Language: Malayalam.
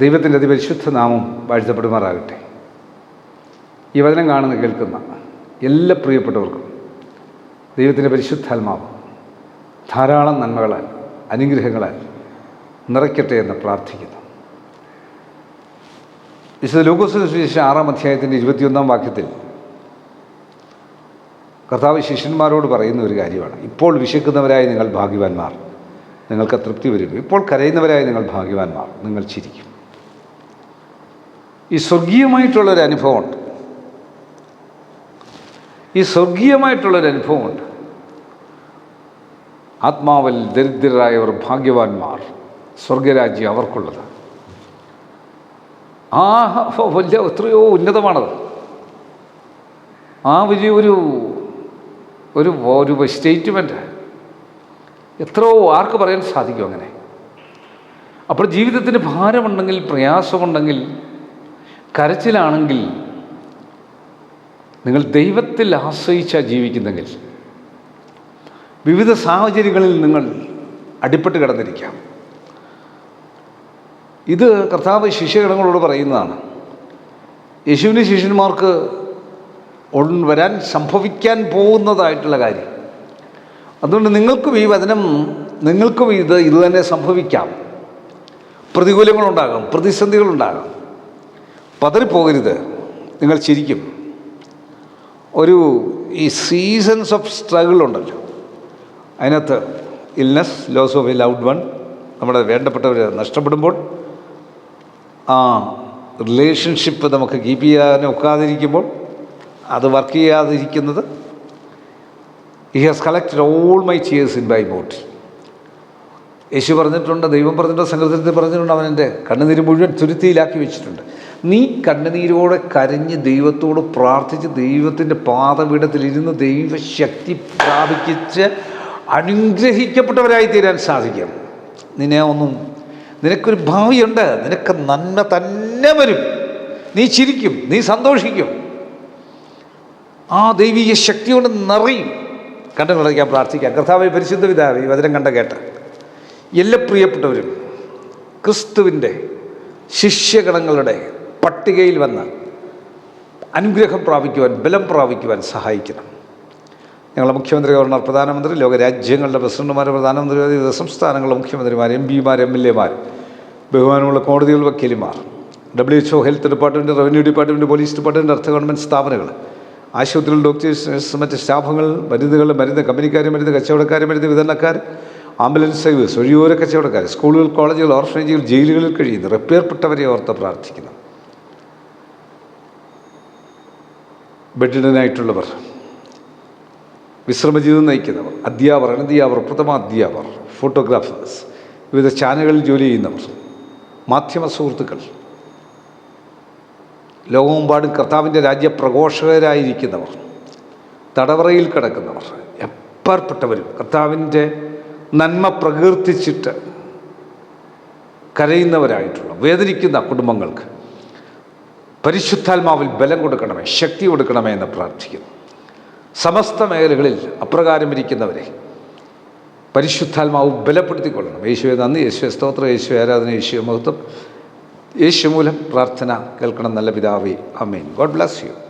ദൈവത്തിന്റെ അതിപരിശുദ്ധ നാമം വാഴ്ത്തപ്പെടുമാറാകട്ടെ. ഈ വചനം കാണുന്ന കേൾക്കുന്ന എല്ലാ പ്രിയപ്പെട്ടവർക്കും ദൈവത്തിന്റെ പരിശുദ്ധാത്മാവ് ധാരാളം നന്മകളാൽ അനുഗ്രഹങ്ങളാൽ നിറയ്ക്കട്ടെ എന്ന് പ്രാർത്ഥിക്കുന്നു. വിശുദ്ധ ലൂക്കോസിന് സുവിശേഷം ആറാം അധ്യായത്തിന്റെ ഇരുപത്തിയൊന്നാം വാക്യത്തിൽ കർത്താവ് ശിഷ്യന്മാരോട് പറയുന്ന ഒരു കാര്യമാണ്. ഇപ്പോൾ വിശക്കുന്നവരായി നിങ്ങൾ ഭാഗ്യവാന്മാർ. നിങ്ങൾക്ക് തൃപ്തി വരും ഇപ്പോൾ കരയുന്നവരായി നിങ്ങൾ ഭാഗ്യവാന്മാർ. നിങ്ങൾ ചിരിക്കും. ഈ സ്വർഗീയമായിട്ടുള്ളൊരു അനുഭവമുണ്ട്. ഈ സ്വർഗീയമായിട്ടുള്ളൊരു അനുഭവമുണ്ട്. ആത്മാവിൽ ദരിദ്രരായവർ ഭാഗ്യവാന്മാർ സ്വർഗരാജ്യം അവർക്കുള്ളത്. ആ വലിയ എത്രയോ ഉന്നതമാണത്. ആ വലിയ ഒരു ഒരു ഒരു സ്റ്റേറ്റ്മെന്റ് എത്രയോ ആർക്ക് പറയാൻ സാധിക്കും അങ്ങനെ. അപ്പോൾ ജീവിതത്തിന് ഭാരമുണ്ടെങ്കിൽ പ്രയാസമുണ്ടെങ്കിൽ കരച്ചിലാണെങ്കിൽ നിങ്ങൾ ദൈവത്തിൽ ആശ്രയിച്ചാണ് ജീവിക്കുന്നെങ്കിൽ വിവിധ സാഹചര്യങ്ങളിൽ നിങ്ങൾ അടിപ്പെട്ട് കിടന്നിരിക്കാം. ഇത് കർത്താവ് ശിഷ്യഗണങ്ങളോട് പറയുന്നതാണ്. യേശുവിന്റെ ശിഷ്യന്മാർക്ക് വരാൻ സംഭവിക്കാൻ പോകുന്നതായിട്ടുള്ള കാര്യം. അതുകൊണ്ട് നിങ്ങൾക്കും ഈ വചനം നിങ്ങൾക്കും ഇത് ഇത് തന്നെ സംഭവിക്കാം. പ്രതികൂലങ്ങളുണ്ടാകാം പ്രതിസന്ധികളുണ്ടാകാം. പതറിപ്പോകരുത്. നിങ്ങൾ ചിരിക്കും. ഒരു ഈ സീസൺസ് ഓഫ് സ്ട്രഗിൾ ഉണ്ടല്ലോ. അതിനകത്ത് illness loss of a loved one നമ്മുടെ വേണ്ടപ്പെട്ടവർ നഷ്ടപ്പെടുമ്പോൾ ആ റിലേഷൻഷിപ്പ് നമുക്ക് കീപ്പ് ചെയ്യാൻ ഒക്കാതിരിക്കുമ്പോൾ അത് work ചെയ്യാതിരിക്കുന്നത് he has collected all my tears in by bottle Yesu പറഞ്ഞിട്ടുണ്ട് ദൈവം പറഞ്ഞിട്ടുണ്ട് സംഘത്തിൽ പറഞ്ഞിട്ടുണ്ട് അവൻ എന്റെ കണ്ണുനീര് മുഴുവൻ തുരുത്തിയിലാക്കി വെച്ചിട്ടുണ്ട്. നീ കണ്ണുനീരോടെ കരഞ്ഞ് ദൈവത്തോട് പ്രാർത്ഥിച്ച് ദൈവത്തിന്റെ പാതപീഠത്തിലിരുന്ന് ദൈവശക്തി പ്രാപിച്ച് അനുഗ്രഹിക്കപ്പെട്ടവരായി തീരാൻ സാധിക്കും. നിന്നെ ഒന്നും നിനക്കൊരു ഭാവിയുണ്ട്. നിനക്ക് നന്മ തന്നെ വരും. നീ ചിരിക്കും നീ സന്തോഷിക്കും. ആ ദൈവീയ ശക്തി കൊണ്ട് നിറയും. കണ്ടു നിറയ്ക്കാൻ പ്രാർത്ഥിക്കാം. കർത്താവ് പരിശുദ്ധ പിതാവ് വചനം കണ്ട കേട്ട. എല്ലാ പ്രിയപ്പെട്ടവരും ക്രിസ്തുവിന്റെ ശിഷ്യഗണങ്ങളുടെ പട്ടികയിൽ വന്ന് അനുഗ്രഹം പ്രാപിക്കുവാൻ ബലം പ്രാപിക്കുവാൻ സഹായിക്കണം. ഞങ്ങളുടെ മുഖ്യമന്ത്രി ഗവർണർ പ്രധാനമന്ത്രി ലോകരാജ്യങ്ങളുടെ പ്രസിഡന്റുമാർ പ്രധാനമന്ത്രി സംസ്ഥാനങ്ങളുടെ മുഖ്യമന്ത്രിമാർ എം പിമാർ എം എൽ എമാർ ബഹുമാനമുള്ള കോടതികൾ വക്കീലിമാർ W H O health department revenue department police department അർത്ഥ ഗവൺമെന്റ് സ്ഥാപനങ്ങൾ ആശുപത്രികൾ ഡോക്ടേഴ്സ് മറ്റ് സ്റ്റാഫുകൾ മരുന്നുകൾ മരുന്ന് കമ്പനിക്കാർ മരുന്ന് കച്ചവടക്കാർ മരുന്ന് വിതരണക്കാർ ആംബുലൻസ് സർവീസ് ഒഴിയോര കച്ചവടക്കാർ സ്കൂളുകൾ കോളേജുകൾ ഓർഫനേജുകൾ ജയിലുകളിൽ കഴിയുന്ന റിപ്പയർപ്പെട്ടവരെ ഓർത്ത് പ്രാർത്ഥിക്കുന്നു. ബെഡിഡനായിട്ടുള്ളവർ വിശ്രമജീവിതം നയിക്കുന്നവർ അധ്യാപകർ അനധ്യാപകർ പ്രഥമ അധ്യാപകർ ഫോട്ടോഗ്രാഫേഴ്സ് വിവിധ ചാനലുകളിൽ ജോലി ചെയ്യുന്നവർ മാധ്യമ സുഹൃത്തുക്കൾ ലോകമെമ്പാടും കർത്താവിന്റെ രാജ്യപ്രഘോഷകരായിരിക്കുന്നവർ തടവറയിൽ കിടക്കുന്നവർ എപ്പാർപ്പെട്ടവരും കർത്താവിന്റെ നന്മ പ്രകീർത്തിച്ചിട്ട് കരയുന്നവരായിട്ടുള്ള വേദനിക്കുന്ന കുടുംബങ്ങൾക്ക് പരിശുദ്ധാത്മാവിൽ ബലം കൊടുക്കണമേ ശക്തി കൊടുക്കണമേ എന്ന് പ്രാർത്ഥിക്കുന്നു. സമസ്ത മേഖലകളിൽ അപ്രകാരം ഇരിക്കുന്നവരെ പരിശുദ്ധാത്മാവ് ബലപ്പെടുത്തിക്കൊള്ളണം. യേശുവെ നന്ദി. യേശുവെ സ്തോത്രം. യേശു ആരാധന. യേശു മഹത്വം. യേശു മൂലം പ്രാർത്ഥന കേൾക്കണം നല്ല പിതാവേ. Amen God bless you.